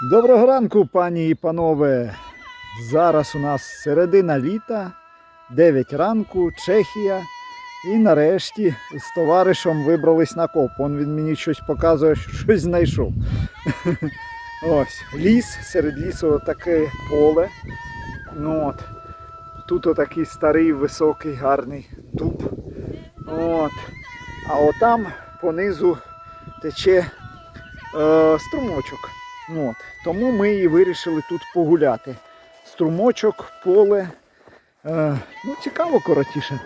Доброго ранку, пані і панове. Зараз у нас середина літа, 9 ранку, Чехія. І нарешті з товаришем вибрались на коп. Он він мені щось показує, що щось знайшов. Ось, ліс, серед лісу таке поле. Ну, от. Тут отакий старий, високий, гарний дуб. От. А отам понизу тече е, струмочок. От. Тому ми і вирішили тут погуляти. Струмочок, поле. Е, ну, цікаво коротіше.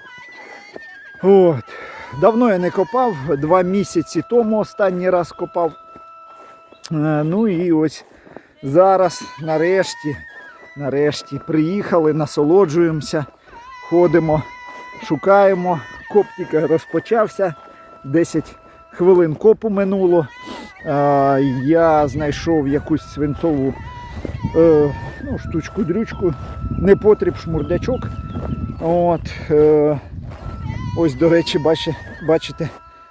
От. Давно я не копав, два місяці тому останній раз копав. Е, ну і ось зараз нарешті, нарешті приїхали, насолоджуємося, ходимо, шукаємо. Коп розпочався. 10 хвилин копу минуло. Я знайшов якусь свинцову е, ну, штучку-дрючку, непотріб шмурдячок. От, е, ось, до речі, бачите,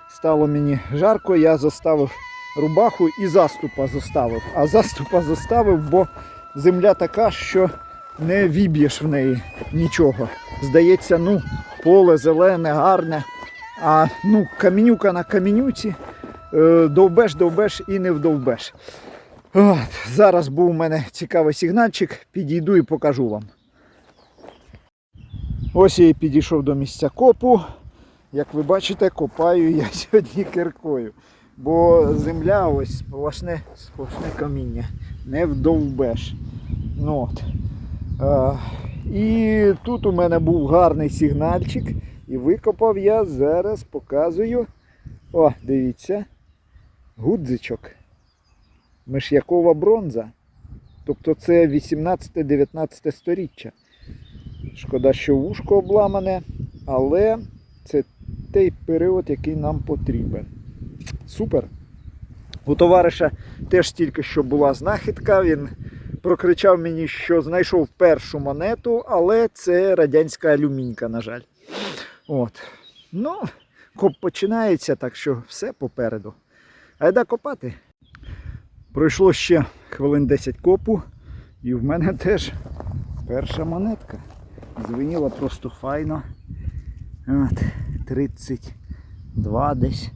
стало мені жарко, я заставив рубаху і заступа заставив. А заступа заставив, бо земля така, що не віб'єш в неї нічого. Здається, ну, поле зелене, гарне, а ну, камінюка на камінюці. Е, довбеш, довбеш і не вдовбеш. От, зараз був у мене цікавий сигнальчик, підійду і покажу вам. Ось я і підійшов до місця копу. Як ви бачите, копаю я сьогодні киркою. Бо земля ось сплошне, сплошне каміння. Не вдовбеш. Ну, от. А, і тут у мене був гарний сигнальчик. І викопав я зараз показую. О, дивіться. Гудзичок. Миш'якова бронза. Тобто це 18-19 сторіччя. Шкода, що вушко обламане, але це той період, який нам потрібен. Супер. У товариша теж тільки що була знахідка. Він прокричав мені, що знайшов першу монету, але це радянська алюмінька, на жаль. От. Ну, коп починається, так що все попереду. Айда копати. Пройшло ще хвилин 10 копу, і в мене теж перша монетка. Звеніла просто файно. От, 32 десь.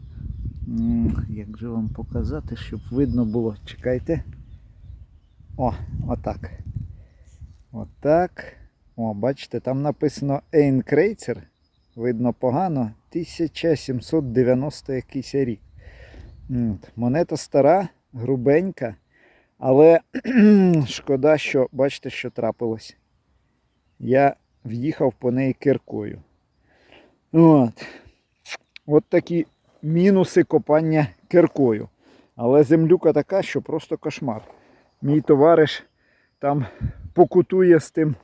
Як же вам показати, щоб видно було. Чекайте. О, отак. Отак. О, бачите, там написано Ейнкрейцер. Видно погано. 1790 якийсь рік. Монета стара, грубенька, але шкода, що бачите, що трапилось. Я в'їхав по неї киркою. От. От такі мінуси копання киркою. Але землюка така, що просто кошмар. Мій товариш там покутує з тим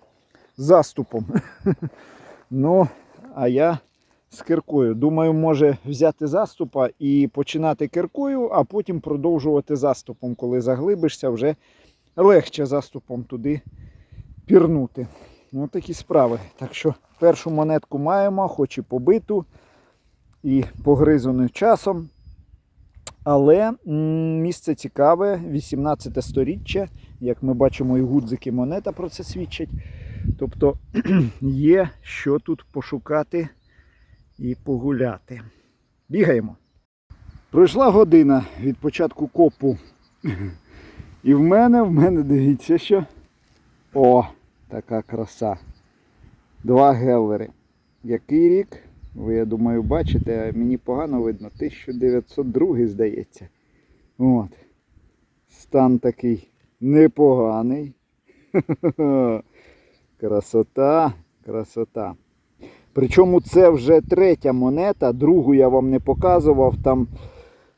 заступом. Ну, а я з киркою. Думаю, може взяти заступа і починати киркою, а потім продовжувати заступом. Коли заглибишся, вже легше заступом туди пірнути. Ось такі справи. Так що першу монетку маємо, хоч і побиту, і погризану часом. Але місце цікаве, 18 сторіччя. Як ми бачимо, і гудзики монета про це свідчать. Тобто є що тут пошукати і погуляти. Бігаємо. Пройшла година від початку копу. І в мене, в мене, дивіться, що. О, така краса. Два гелери. Який рік? Ви, я думаю, бачите, мені погано видно. 1902 здається. От. Стан такий непоганий. Красота, красота. Причому це вже третя монета, другу я вам не показував. Там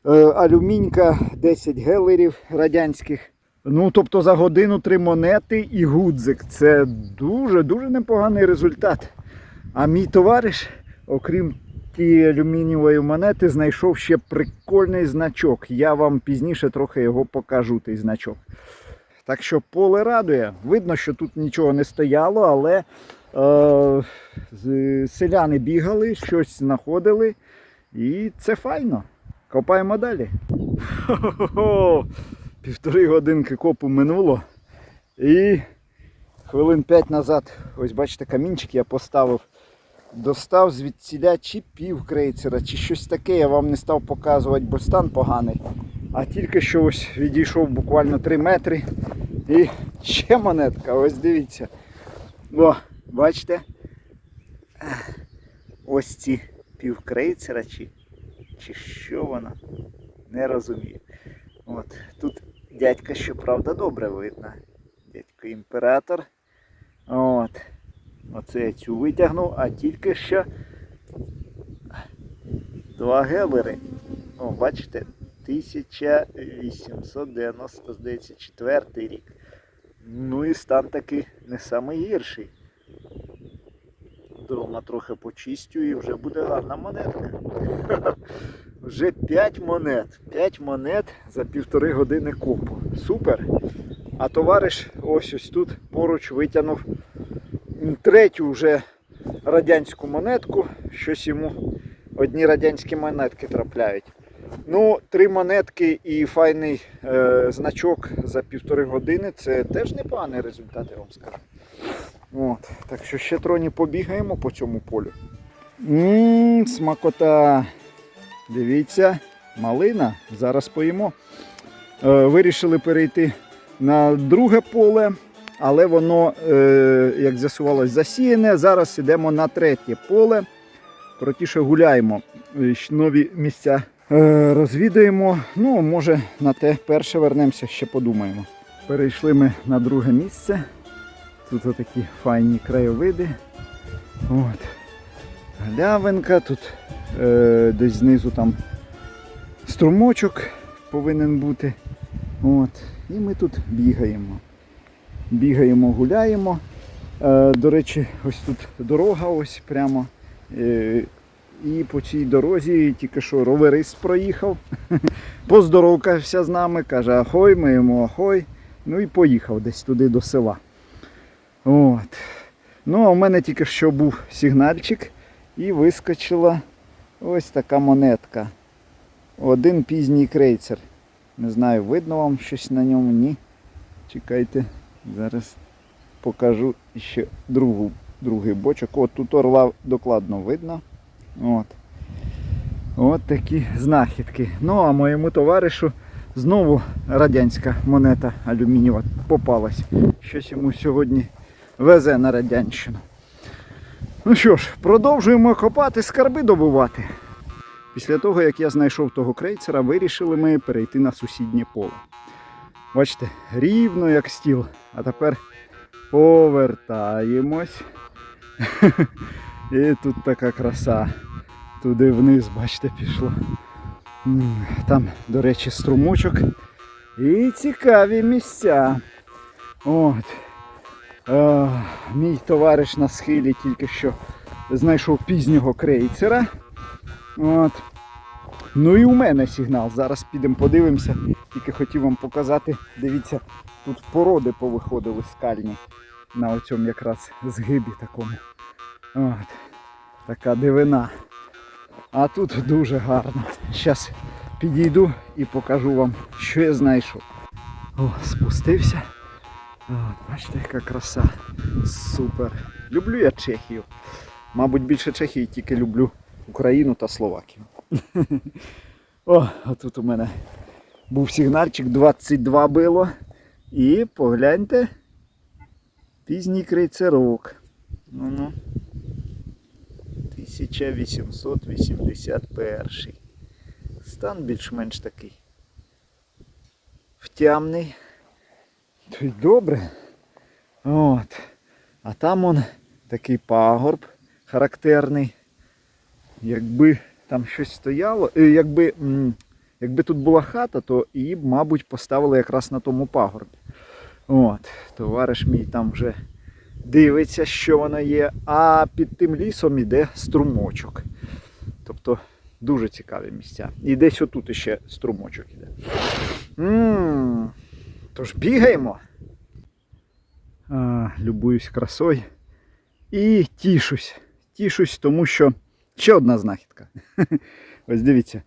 е, алюмінька 10 гелерів радянських. Ну, тобто за годину три монети і гудзик. Це дуже-дуже непоганий результат. А мій товариш, окрім тієї алюмінієвої монети, знайшов ще прикольний значок. Я вам пізніше трохи його покажу, той значок. Так що поле радує. Видно, що тут нічого не стояло, але селяни бігали, щось знаходили. І це файно. Копаємо далі. Хо-хо-хо! Півтори годинки копу минуло. І хвилин п'ять назад, ось бачите, камінчик я поставив. Достав звідсіля чи пів крейцера, чи щось таке, я вам не став показувати, бо стан поганий. А тільки що ось відійшов буквально 3 метри. І ще монетка, ось дивіться. О, бачите? Ось ці півкрейцера чи, чи що вона? Не розумію. От, тут дядька, щоправда, добре видно. Дядько імператор. От. Оце я цю витягнув, а тільки що два гелери. О, бачите, 1894 рік. Ну і стан таки не найгірший. Дома трохи почистю і вже буде гарна монетка. Вже 5 монет. 5 монет за півтори години копу. Супер. А товариш ось ось тут поруч витягнув третю вже радянську монетку. Щось йому одні радянські монетки трапляють. Ну, три монетки і файний е, значок за півтори години це теж непоганий результат, я вам скажу. От, так що ще троні побігаємо по цьому полю. Ммм, смакота. Дивіться, малина. Зараз поїмо. Е, вирішили перейти на друге поле, але воно, е, як з'ясувалось, засіяне. Зараз йдемо на третє поле. Кротіше гуляємо. Е, Нові місця е, розвідаємо. Ну, може, на те перше вернемося, ще подумаємо. Перейшли ми на друге місце. Тут отакі файні краєвиди. От. Галявинка, тут е, десь знизу там струмочок повинен бути. От. І ми тут бігаємо. Бігаємо, гуляємо. Е, до речі, ось тут дорога ось прямо. Е, і по цій дорозі тільки що роверист проїхав. Поздоровкався з нами, каже ахой, ми йому ахой. Ну і поїхав десь туди до села. От. Ну, а у мене тільки що був сигнальчик і вискочила ось така монетка. Один пізній крейцер. Не знаю, видно вам щось на ньому, ні. Чекайте, зараз покажу ще другу, другий бочок. От тут орла докладно видно. От. От такі знахідки. Ну а моєму товаришу знову радянська монета алюмінієва попалась. Щось йому сьогодні везе на радянщину. Ну що ж, продовжуємо копати, скарби добувати. Після того, як я знайшов того крейцера, вирішили ми перейти на сусіднє поле. Бачите, рівно як стіл. А тепер повертаємось. І тут така краса. Туди вниз, бачите, пішло. Там, до речі, струмочок. І цікаві місця. От. Е, мій товариш на схилі тільки що знайшов пізнього крейцера. От. Ну і у мене сигнал. Зараз підемо подивимося. Тільки хотів вам показати. Дивіться, тут породи повиходили скальні на оцьому якраз згибі такому. От. Така дивина. А тут дуже гарно. Зараз підійду і покажу вам, що я знайшов. О, спустився. От, бачите, яка краса. Супер. Люблю я Чехію. Мабуть, більше Чехії тільки люблю Україну та Словакію. О, а тут у мене був сигнальчик 22 било. І погляньте. Пізній крейцерок. Ну-ну. 1881. Стан більш-менш такий. Втямний. То й добре. От. А там он такий пагорб характерний. Якби там щось стояло, е, якби, якби тут була хата, то її б, мабуть, поставили якраз на тому пагорбі. От, товариш мій там вже дивиться, що воно є, а під тим лісом іде струмочок. Тобто дуже цікаві місця. І десь отут ще струмочок іде. м Тож бігаємо. А, любуюсь красою. І тішусь. Тішусь, тому що ще одна знахідка. Ось дивіться.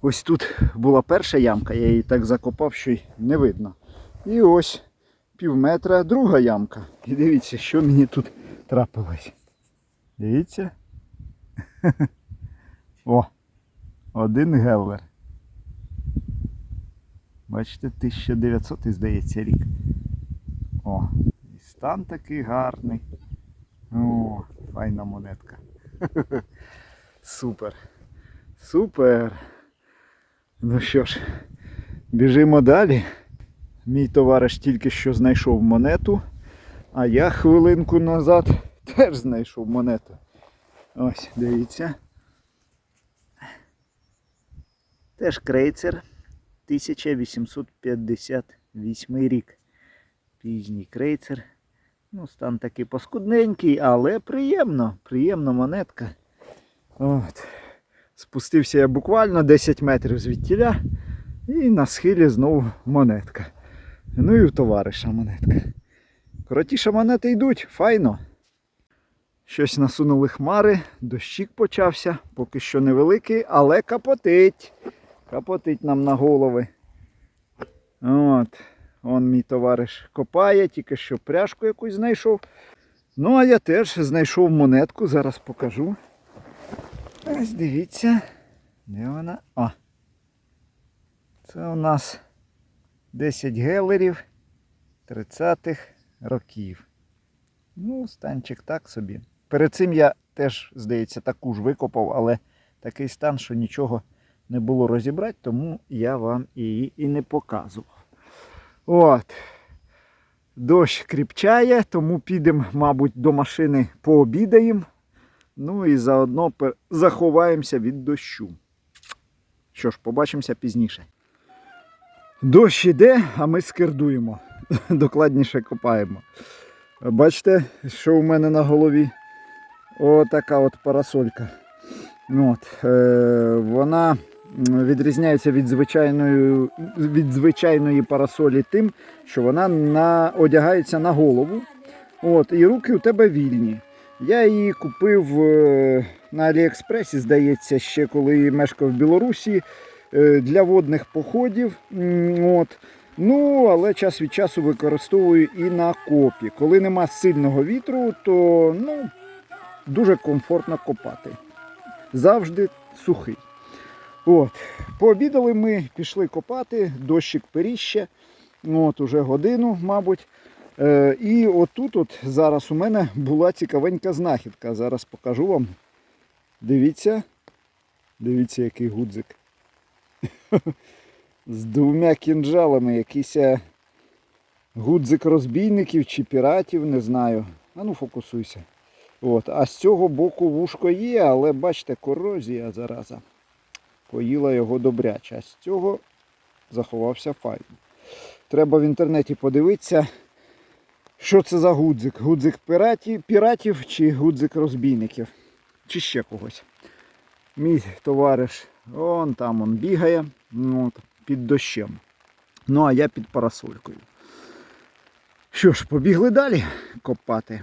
Ось тут була перша ямка, я її так закопав, що й не видно. І ось пів метра друга ямка. І дивіться, що мені тут трапилось. Дивіться. О! Один геллер. Бачите, 1900 здається рік. О, і стан такий гарний. О, файна монетка. Супер. Супер. Ну що ж, біжимо далі. Мій товариш тільки що знайшов монету, а я хвилинку назад теж знайшов монету. Ось, дивіться. Теж крейцер 1858 рік. Пізній крейцер. Ну, стан такий паскудненький, але приємно. Приємна монетка. От. Спустився я буквально 10 метрів звідтіля. І на схилі знову монетка. Ну і у товариша монетка. Коротіше монети йдуть, файно. Щось насунули хмари, дощик почався, поки що невеликий, але капотить. Капотить нам на голови. От. Он мій товариш копає, тільки що пряжку якусь знайшов. Ну, а я теж знайшов монетку, зараз покажу. Ось дивіться. Де вона? О! Це у нас 10 гелерів 30-х років. Ну, станчик так собі. Перед цим я теж, здається, таку ж викопав, але такий стан, що нічого не було розібрати, тому я вам її і не показував. От. Дощ кріпчає, тому підемо, мабуть, до машини пообідаємо. Ну і заодно заховаємося від дощу. Що ж, побачимося пізніше. Дощ іде, а ми скердуємо. Докладніше копаємо. Бачите, що у мене на голові? Отака от парасолька. От, е, вона відрізняється від звичайної, від звичайної парасолі тим, що вона на, одягається на голову. От, і руки у тебе вільні. Я її купив е, на Аліекспресі, здається, ще коли мешкав в Білорусі е, для водних походів. От. Ну, але час від часу використовую і на копі. Коли нема сильного вітру, то ну, дуже комфортно копати. Завжди сухий. От. Пообідали ми, пішли копати, дощик періще. От, уже годину, мабуть. Е, і отут от зараз у мене була цікавенька знахідка. Зараз покажу вам. Дивіться. Дивіться, який гудзик. З двома кінжалами. Якийсь е, гудзик розбійників чи піратів, не знаю. А ну фокусуйся. От. А з цього боку вушко є, але бачите, корозія зараза. Поїла його добряче. А з цього заховався файно. Треба в інтернеті подивитися. Що це за гудзик? Гудзик піратів, піратів чи гудзик розбійників? Чи ще когось. Мій товариш, он там он бігає ну, от, під дощем. Ну а я під парасолькою. Що ж, побігли далі копати.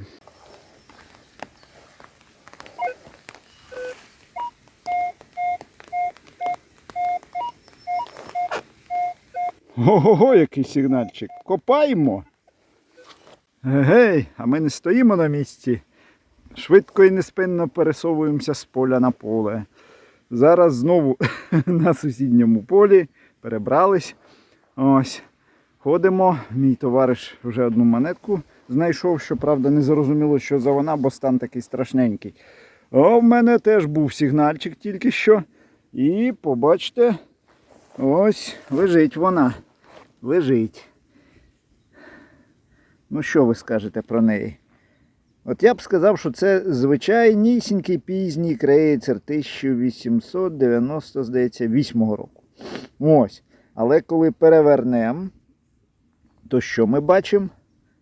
Ого-го, який сигнальчик. Копаємо. Гей, а ми не стоїмо на місці. Швидко і неспинно пересовуємося з поля на поле. Зараз знову на сусідньому полі перебрались. Ось. Ходимо. Мій товариш вже одну монетку знайшов, що правда не зрозуміло, що за вона, бо стан такий страшненький. А в мене теж був сигнальчик тільки що. І побачите, ось лежить вона. Лежить. Ну, що ви скажете про неї? От я б сказав, що це звичайнісінький пізній крейцер 1890, здається, 8 року. Ось. Але коли перевернемо, то що ми бачимо?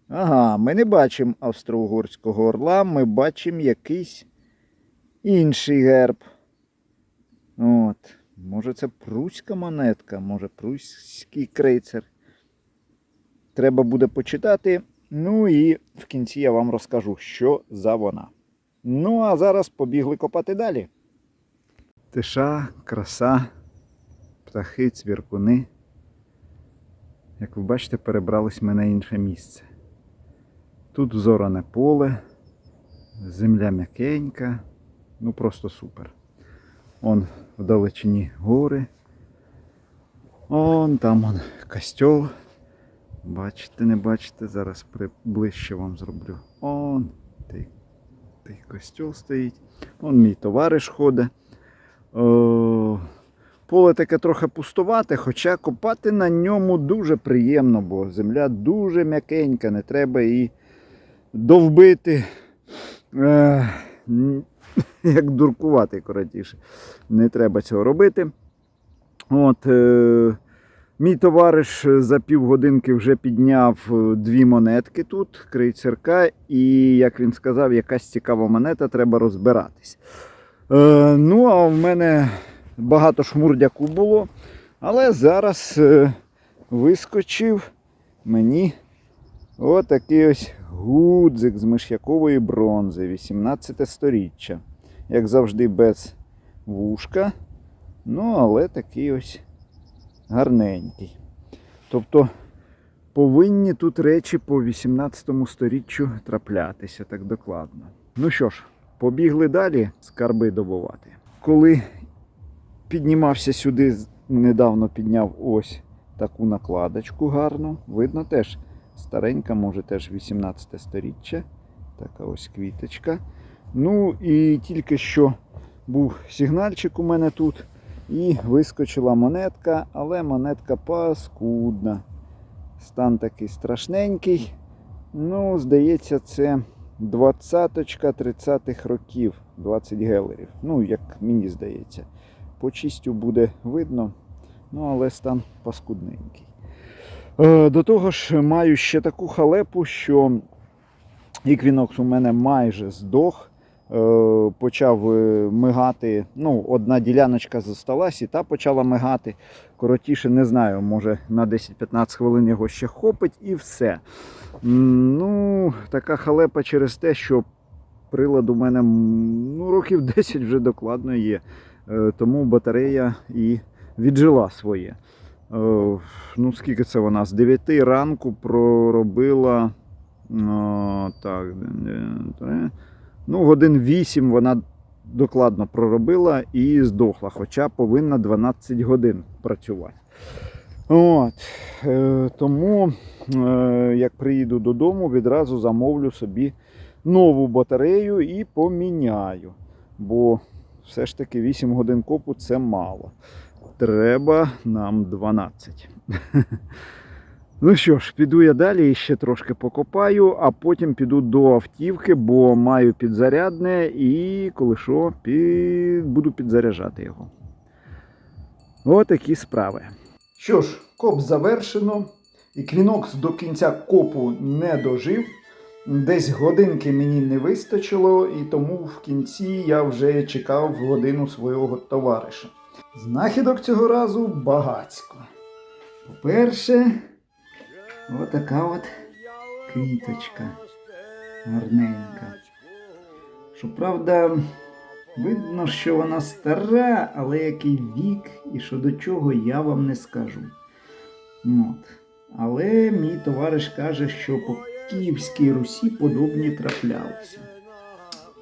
Ага, ми не бачимо австро-угорського орла, ми бачимо якийсь інший герб. От. Може це пруська монетка, може пруський крейцер. Треба буде почитати. Ну і в кінці я вам розкажу, що за вона. Ну, а зараз побігли копати далі. Тиша, краса. птахи, цвіркуни. Як ви бачите, перебрались ми на інше місце. Тут зоране поле, земля м'якенька, ну просто супер. Он вдалечині гори. Он там он костьол. Бачите, не бачите, зараз ближче вам зроблю. Он той, той костьол стоїть. Он мій товариш ходить. О, поле таке трохи пустувате, хоча копати на ньому дуже приємно, бо земля дуже м'якенька, не треба її довбити. Як дуркувати, коротіше. Не треба цього робити. От, е, мій товариш за півгодинки вже підняв е, дві монетки тут, крейцерка, і, як він сказав, якась цікава монета, треба розбиратись. Е, ну, а в мене багато шмурдяку було, але зараз е, вискочив мені отакий ось гудзик з миш'якової бронзи, 18 сторіччя. Як завжди, без вушка. Ну, але такий ось гарненький. Тобто повинні тут речі по 18 сторіччю траплятися так докладно. Ну що ж, побігли далі скарби добувати. Коли піднімався сюди, недавно підняв ось таку накладочку гарну. Видно теж старенька, може теж 18 сторіччя. Така ось квіточка. Ну і тільки що був сигнальчик у мене тут. І вискочила монетка, але монетка паскудна. Стан такий страшненький. Ну, здається, це 20-ка 30-х років, 20 гелерів. Ну, як мені здається. По чистю буде видно, ну, але стан паскудненький. Е, До того ж, маю ще таку халепу, що іквінокс у мене майже здох. Е, Почав е, мигати. Ну, одна діляночка зосталась, і та почала мигати. Коротіше, не знаю, може на 10-15 хвилин його ще хопить і все. Ну, така халепа через те, що прилад у мене ну, років 10 вже докладно є. Е, Тому батарея і віджила своє. Ну, скільки це вона? З 9 ранку проробила. О, так, ну, годин 8 вона докладно проробила і здохла, хоча повинна 12 годин працювати. От, е, тому, е, як приїду додому, відразу замовлю собі нову батарею і поміняю. Бо все ж таки 8 годин копу це мало. Треба нам 12. Ну що ж, піду я далі і ще трошки покопаю, а потім піду до автівки, бо маю підзарядне і коли що, під... буду підзаряджати його. Отакі справи. Що ж, коп завершено. І квінокс до кінця копу не дожив. Десь годинки мені не вистачило, і тому в кінці я вже чекав годину свого товариша. Знахідок цього разу багацько. По-перше, отака от квіточка гарненька. Щоправда, видно, що вона стара, але який вік і що до чого я вам не скажу. От. Але мій товариш каже, що по Київській Русі подобні траплялися.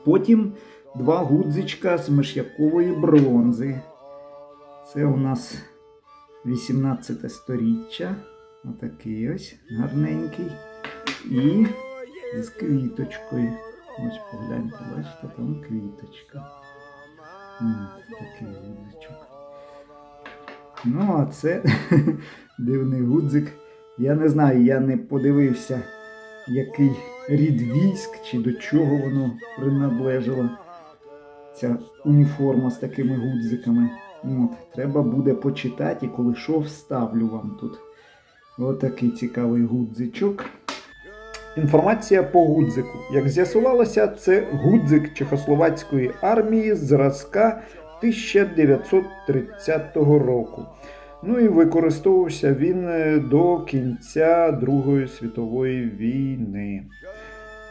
Потім два гудзичка з миш'якової бронзи. Це у нас 18 сторіччя. Отакий ось гарненький. І з квіточкою. Ось погляньте, бачите, там квіточка. От такий гудзичок. Ну, а це дивний гудзик. Я не знаю, я не подивився, який рід військ чи до чого воно принадлежало. Ця уніформа з такими гудзиками. От, треба буде почитати, і коли що, вставлю вам тут. Отакий цікавий гудзичок. Інформація по гудзику. Як з'ясувалося, це гудзик Чехословацької армії зразка 1930 року. Ну і використовувався він е, до кінця Другої світової війни.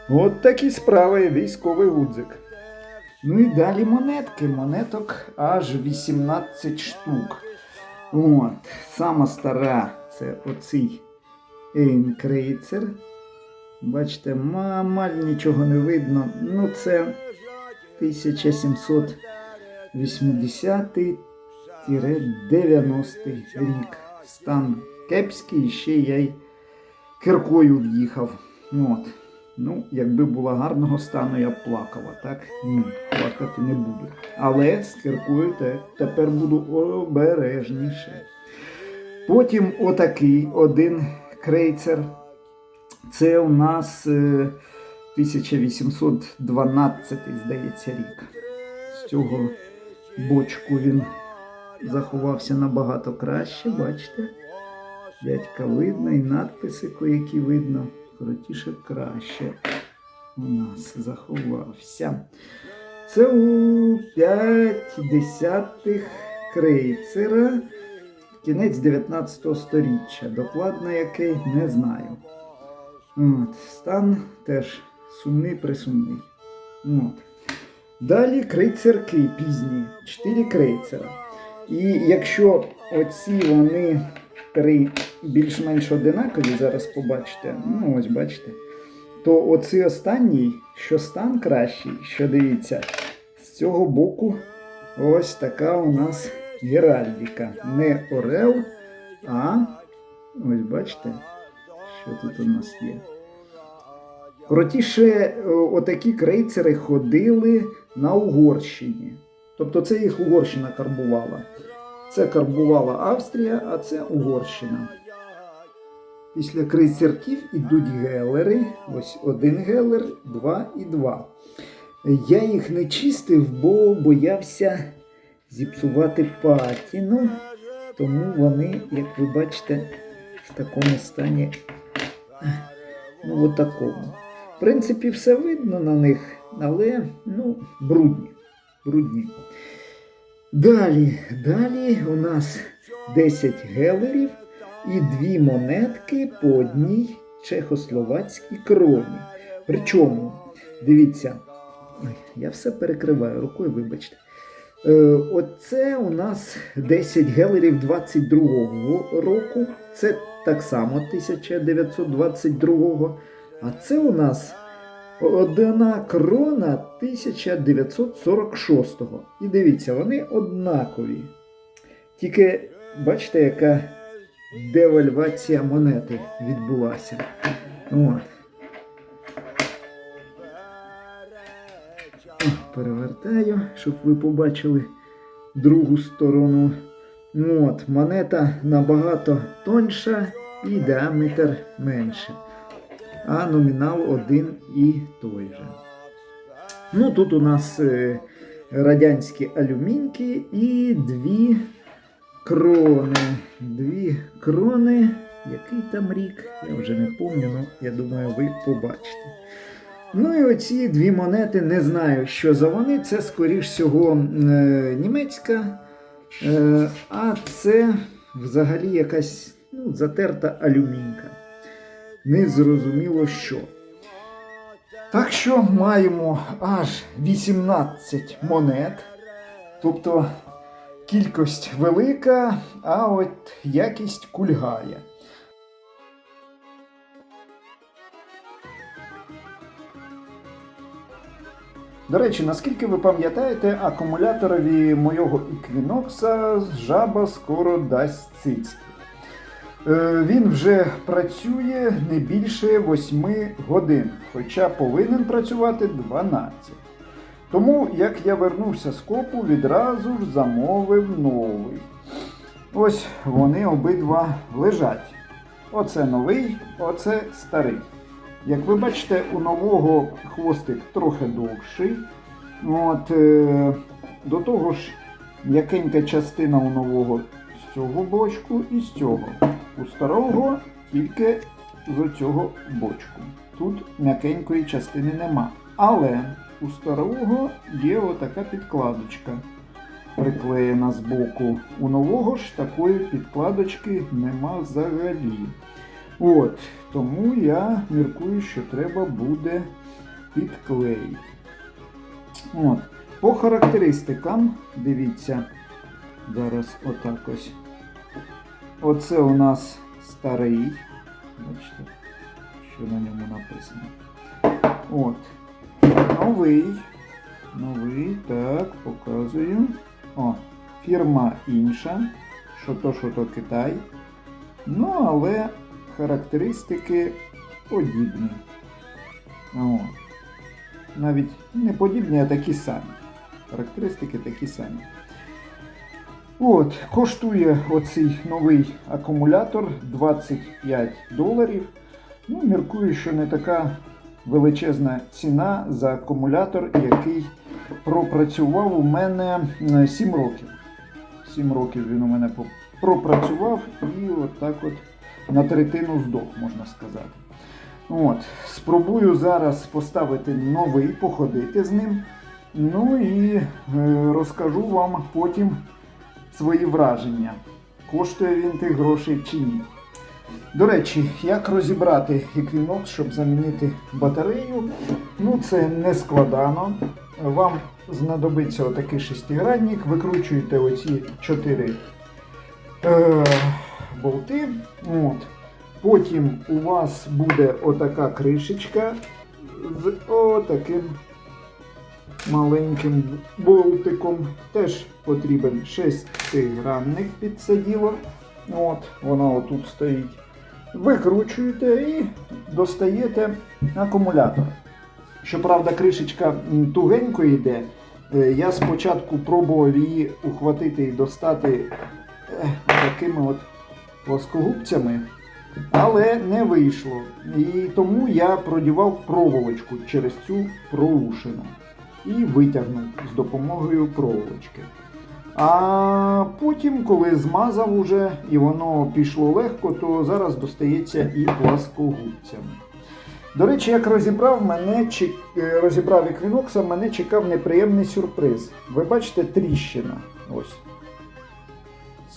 От такі справи, військовий гудзик. Ну і далі монетки. Монеток аж 18 штук. От, сама стара це оцей Ейнкрейцер. Бачите, мамаль нічого не видно. Ну, це 1780-90 рік. Стан кепський, ще я й киркою в'їхав. От. Ну, якби була гарного стану, я б плакала, так? Ні, плакати не буду. Але з киркою тепер буду обережніше. Потім отакий один крейцер. Це у нас е, 1812, здається, рік. З цього бочку він заховався набагато краще, бачите? Дядька видно, і надписи які видно. Коротіше краще у нас заховався. Це у 50-х крейцера, кінець 19 століття. Докладно який не знаю. От, стан теж сумний присумний. От. Далі крейцерки пізні, 4 крейцера. І якщо оці вони три більш-менш одинакові, зараз побачите, ну ось бачите, то оцей останній, що стан кращий, що дивіться, з цього боку ось така у нас геральдіка. Не Орел, а ось бачите, що тут у нас є. Коротіше, отакі крейцери ходили на Угорщині. Тобто це їх Угорщина карбувала. Це карбувала Австрія, а це Угорщина. Після крейсерків ідуть гелери. Ось один гелер, два і два. Я їх не чистив, бо боявся зіпсувати патіну, тому вони, як ви бачите, в такому стані, ну, от такому. В принципі, все видно на них, але ну, брудні. брудні. Далі, далі у нас 10 гелерів і дві монетки по одній чехословацькій кроні. Причому, дивіться, я все перекриваю рукою, вибачте. Е, Оце у нас 10 гелерів 22-го року. Це так само 1922-го. А це у нас одна крона 1946-го. І дивіться, вони однакові. Тільки бачите, яка девальвація монети відбулася. От. Перевертаю, щоб ви побачили другу сторону. Ну От, монета набагато тоньша і діаметр менше. А номінал один і той же. Ну, тут у нас е, радянські алюміньки і дві крони. Дві крони. Який там рік? Я вже не пам'ятаю, але я думаю, ви побачите. Ну і оці дві монети, не знаю, що за вони. Це, скоріш всього, е, німецька, е, а це взагалі якась ну, затерта алюмінька. Не зрозуміло що. Так що маємо аж 18 монет, тобто кількість велика, а от якість кульгає. До речі, наскільки ви пам'ятаєте, акумуляторові моєго Equinox жаба скоро дасть цицьки. Е, Він вже працює не більше 8 годин, хоча повинен працювати 12. Тому, як я вернувся з копу, відразу ж замовив новий. Ось вони обидва лежать. Оце новий, оце старий. Як ви бачите, у нового хвостик трохи довший. От, е, до того ж, м'якенька частина у нового з цього бочку і з цього. У старого тільки з цього бочку. Тут м'якенької частини нема. Але у старого є отака підкладочка приклеєна з боку. У нового ж такої підкладочки нема взагалі. От, тому я міркую, що треба буде підклеїти. От. По характеристикам, дивіться, зараз отак ось оце у нас старий. Бачите, що на ньому написано. От. Новий. Новий. Так, показую. О, фірма інша. Що то, що то Китай. Ну, але характеристики подібні. О. Навіть не подібні, а такі самі. Характеристики такі самі. От, коштує оцей новий акумулятор 25 доларів. Ну, міркую, що не така величезна ціна за акумулятор, який пропрацював у мене е, 7 років. 7 років він у мене пропрацював і отак от на третину здох, можна сказати. От, спробую зараз поставити новий, походити з ним. Ну і е, розкажу вам потім свої враження. Коштує він тих грошей чи ні. До речі, як розібрати Equinox, щоб замінити батарею? Ну, це не складано. Вам знадобиться отакий шестигранник, викручуєте оці чотири е, болти. От. Потім у вас буде отака кришечка з отаким маленьким болтиком. Теж потрібен шестигранник під це діло. От, воно отут стоїть. Викручуєте і достаєте акумулятор. Щоправда, кришечка тугенько йде. Е, Я спочатку пробував її ухватити і достати е, такими от плоскогубцями, але не вийшло. І тому я продівав проволочку через цю проушину і витягнув з допомогою проволочки. А потім, коли змазав уже і воно пішло легко, то зараз достається і пласкогубцями. До речі, як розібрав мене е, розібрав Equinox, мене чекав неприємний сюрприз. Ви бачите тріщина. Ось.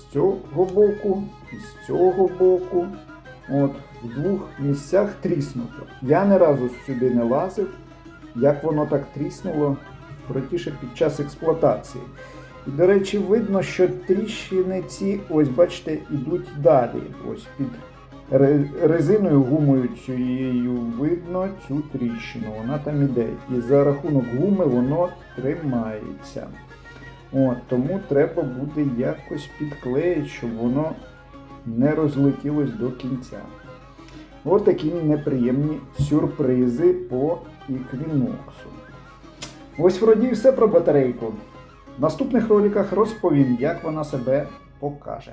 З цього боку і з цього боку. От, в двох місцях тріснуто. Я не разу сюди не лазив. Як воно так тріснуло, протіше під час експлуатації. І, до речі, видно, що тріщини ці, ось бачите, ідуть далі. Ось під резиною гумою цією видно цю тріщину. Вона там іде. І за рахунок гуми воно тримається. От, тому треба буде якось підклеїти, щоб воно не розлетілось до кінця. Ось такі неприємні сюрпризи по іквіноксу. Ось вроді і все про батарейку. В наступних роликах розповім, як вона себе покаже.